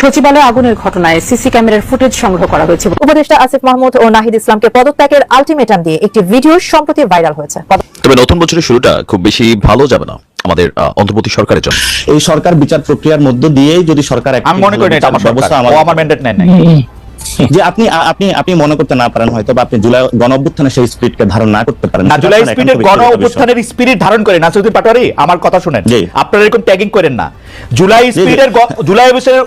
সচিবালয়ে আগুনের ঘটনায় সিসি ক্যামেরার ফুটেজ সংগ্রহ করা হয়েছে। উপদেষ্টা আসিফ মাহমুদ ও নাহিদ ইসলামকে পদত্যাগের আলটিমেটাম দিয়ে একটি ভিডিও সম্প্রতি ভাইরাল হয়েছে। তবে নতুন বছরের শুরুটা খুব বেশি ভালো যাবে না আমাদের অন্তর্বর্তী সরকারের জন্য। এই সরকার বিচার প্রক্রিয়ার মধ্য দিয়েই যদি সরকার আমি মনে করি এটা আমার ব্যবস্থা সরকার। ও আমার ম্যান্ডেট নেন নাই। যে আপনি আপনি আপনি মনে করতে না পারেন হয়তো বা আপনি জুলাই গণ অভ্যুত্থানে সেই স্পিরিটকে ধারণ না করতে পারেন। না জুলাই আপনার স্পিডের একান্ত গণ অভ্যুত্থানের স্পিরিট ধারণ করে না নাসিরুদ্দিন পাটোয়ারি আমার কথা শুনেন। আপনারা এরকম ট্যাগিং করেন না। জুলাই। স্পিডের জুলাই অভ্যুত্থানের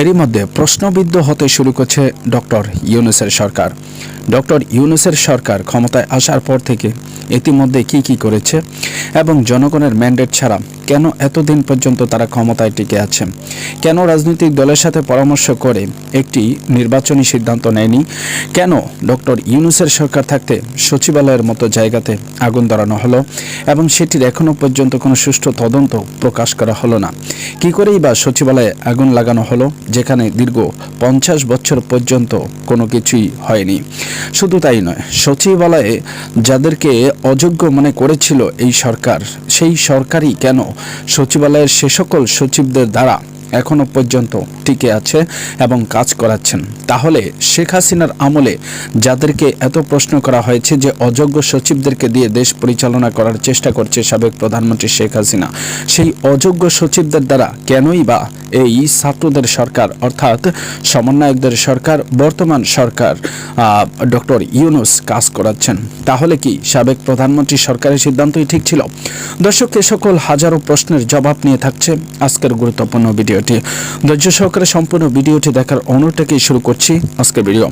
এরই মধ্যে প্রশ্নবিদ্ধ হতে শুরু করছে ডক্টর ইউনুসের সরকার। ডক্টর ইউনুসের সরকার ক্ষমতায় আসার পর থেকে ইতিমধ্যে কি কি করেছে এবং জনগণের ম্যান্ডেট ছাড়া কেন এতদিন পর্যন্ত তারা ক্ষমতায় টিকে আছে? কেন রাজনৈতিক দলের সাথে পরামর্শ করে একটি নির্বাচনী সিদ্ধান্ত নেয়নি? কেন ডক্টর ইউনুসের সরকার থাকতে সচিবালয়ের মতো জায়গাতে আগুন ধরানো হলো এবং সেটির এখনও পর্যন্ত কোনো সুষ্ঠু তদন্ত প্রকাশ করা হলো না? কি করেই বা সচিবালয়ে আগুন লাগানো হলো? যেখানে দীর্ঘ পঞ্চাশ বছর পর্যন্ত কোনো কিছুই হয়নি। শুধু তাই নয়, সচিবালয়ে যাদেরকে অযোগ্য মনে করেছিল এই সরকার, সেই সরকারই কেন সচিবালয়ের সে সকল সচিবদের দ্বারা এখনও পর্যন্ত টিকে আছে এবং কাজ করাচ্ছেন। তাহলে শেখ হাসিনার আমলে যাদেরকে এত প্রশ্ন করা হয়েছে যে অযোগ্য সচিবদেরকে দিয়ে দেশ পরিচালনা করার চেষ্টা করছে সাবেক প্রধানমন্ত্রী শেখ হাসিনা, সেই অযোগ্য সচিবদের দ্বারা কেনই বা এই ছাত্রদের সরকার, অর্থাৎ সমন্বয়কদের সরকার, বর্তমান সরকার ডক্টর ইউনুস কাজ করাচ্ছেন? তাহলে কি সাবেক প্রধানমন্ত্রী সরকারের সিদ্ধান্তই ঠিক ছিল? দর্শক, এ সকল হাজারো প্রশ্নের জবাব নিয়ে থাকছে আজকের গুরুত্বপূর্ণ ভিডিওটি। ধৈর্য সহকারে সম্পূর্ণ ভিডিওটি দেখার অনুরোধটাকেই শুরু করছি। আজকের ভিডিও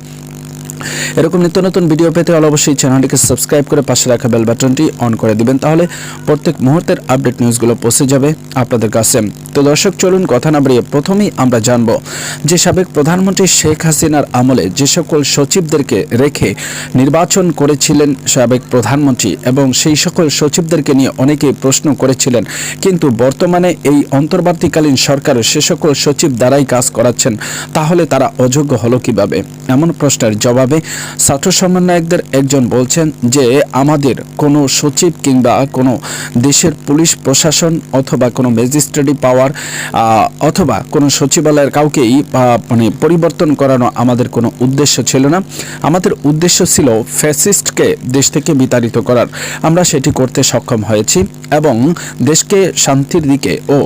এরকম নিত্য নতুন ভিডিও পেতে হলে অবশ্যই চ্যানেলটিকে সাবস্ক্রাইব করে পাশে রাখা বেল বাটনটি অন করে দিবেন। তাহলে প্রত্যেক মুহূর্তের আপডেট নিউজগুলো পৌঁছে যাবে আপনাদের কাছে। তো দর্শক, চলুন কথা না বাড়িয়ে প্রথমেই আমরা জানব যে সাবেক প্রধানমন্ত্রী শেখ হাসিনার আমলে যে সকল সচিবদেরকে রেখে নির্বাচন করেছিলেন সাবেক প্রধানমন্ত্রী এবং সেই সকল সচিবদেরকে নিয়ে অনেকেই প্রশ্ন করেছিলেন, কিন্তু বর্তমানে এই অন্তর্বর্তীকালীন সরকার সে সকল সচিব দ্বারাই কাজ করাচ্ছেন, তাহলে তারা অযোগ্য হলো কীভাবে? এমন প্রশ্নের জবাবে ছাত্র সমন্বয়কদের একজন বলছেন যে, আমাদের কোনো সচিব কিংবা কোনো দেশের পুলিশ প্রশাসন অথবা কোনো ম্যাজিস্ট্রেটি পাওয়ার অথবা কোনো সচিবালয়ের কাউকেই মানে পরিবর্তন করানো আমাদের কোনো উদ্দেশ্য ছিল না। আমাদের উদ্দেশ্য ছিল ফ্যাসিস্টকে দেশ থেকে বিতাড়িত করার। আমরা সেটি করতে সক্ষম হয়েছি এবং দেশকে শান্তির দিকে ও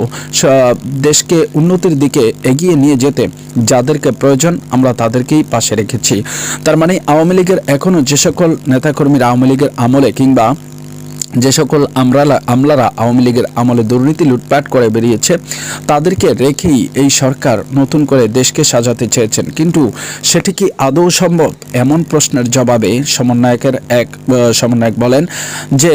দেশকে উন্নতির দিকে এগিয়ে নিয়ে যেতে যাদেরকে প্রয়োজন, আমরা তাদেরকেই পাশে রেখেছি। তার মানে আওয়ামী লীগের এখনও যে সকল নেতাকর্মীরা আওয়ামী লীগের আমলে কিংবা যে সকল আমরালা, আমলারা আওয়ামী লীগের আমলে দুর্নীতি, লুটপাট করে বেরিয়েছে, তাদেরকে রেখেই এই সরকার নতুন করে দেশকে সাজাতে চেয়েছেন। কিন্তু সেটি কি আদৌ সম্ভব? এমন প্রশ্নের জবাবে সমন্বয়কের এক সমন্বয়ক বলেন যে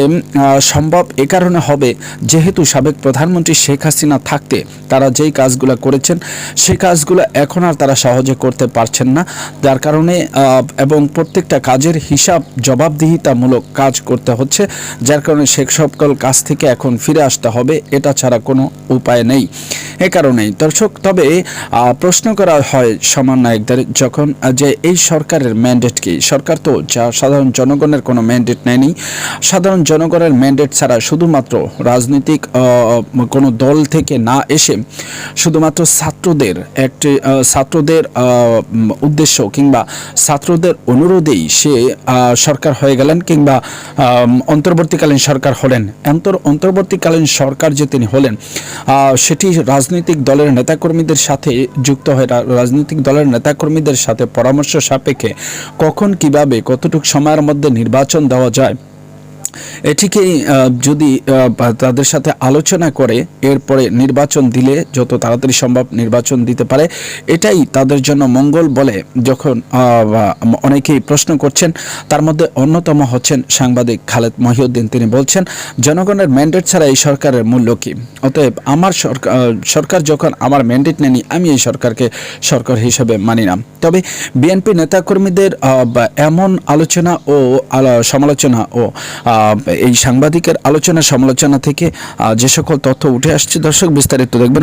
সম্ভব এ কারণে হবে যেহেতু সাবেক প্রধানমন্ত্রী শেখ হাসিনা থাকতে তারা যেই কাজগুলো করেছেন সেই কাজগুলো এখন আর তারা সহজে করতে পারছেন না। যার কারণে এবং প্রত্যেকটা কাজের হিসাব জবাবদিহিতামূলক কাজ করতে হচ্ছে, যার কারণে সে সকল কাছ থেকে এখন ফিরে আসতে হবে এটা ছাড়া কোনো উপায় নেই। এ কারণেই। দর্শক, তবে প্রশ্ন করা হয় সমন্বয়কদের যখন যে এই সরকারের ম্যান্ডেট কি? সরকার তো যা সাধারণ জনগণের কোনো ম্যান্ডেট নেয়নি। সাধারণ জনগণের ম্যান্ডেট ছাড়া শুধুমাত্র রাজনৈতিক কোনো দল থেকে না এসে শুধুমাত্র ছাত্রদের একটি ছাত্রদের উদ্দেশ্য কিংবা ছাত্রদের অনুরোধেই সে সরকার হয়ে গেলেন কিংবা অন্তর্বর্তীকালীন সরকার হলেন। অন্তর, অন্তর্বর্তীকালীন সরকার যে তিনি হলেন সেটি রাজনৈতিক দলের নেতাকর্মীদের সাথে যুক্ত হয়ে রাজনৈতিক দলের নেতাকর্মীদের সাথে পরামর্শ সাপেক্ষে কখন, কীভাবে, কতটুকু সময়ের মধ্যে নির্বাচন দেওয়া যায়। এটিকেই যদি তাদের সাথে আলোচনা করে, এরপরে নির্বাচন দিলে যত তাড়াতাড়ি সম্ভব নির্বাচন দিতে পারে। এটাই তাদের জন্য মঙ্গল বলে যখন অনেকেই প্রশ্ন করছেন। তার মধ্যে অন্যতম হচ্ছেন সাংবাদিক খালেদ মহিউদ্দিন। তিনি বলছেন, জনগণের ম্যান্ডেট ছাড়া এই সরকারের মূল্য কি? অতএব আমার সরকার যখন আমার ম্যান্ডেট নেনি আমি এই সরকারকে সরকার হিসেবে মানি না। তবে বিএনপি নেতাকর্মীদের এমন আলোচনা ও সমালোচনা ও এই সাংবাদিকের আলোচনা সমালোচনা থেকে যে সকল তথ্য উঠে আসছে দর্শক বিস্তারিত দেখবেন।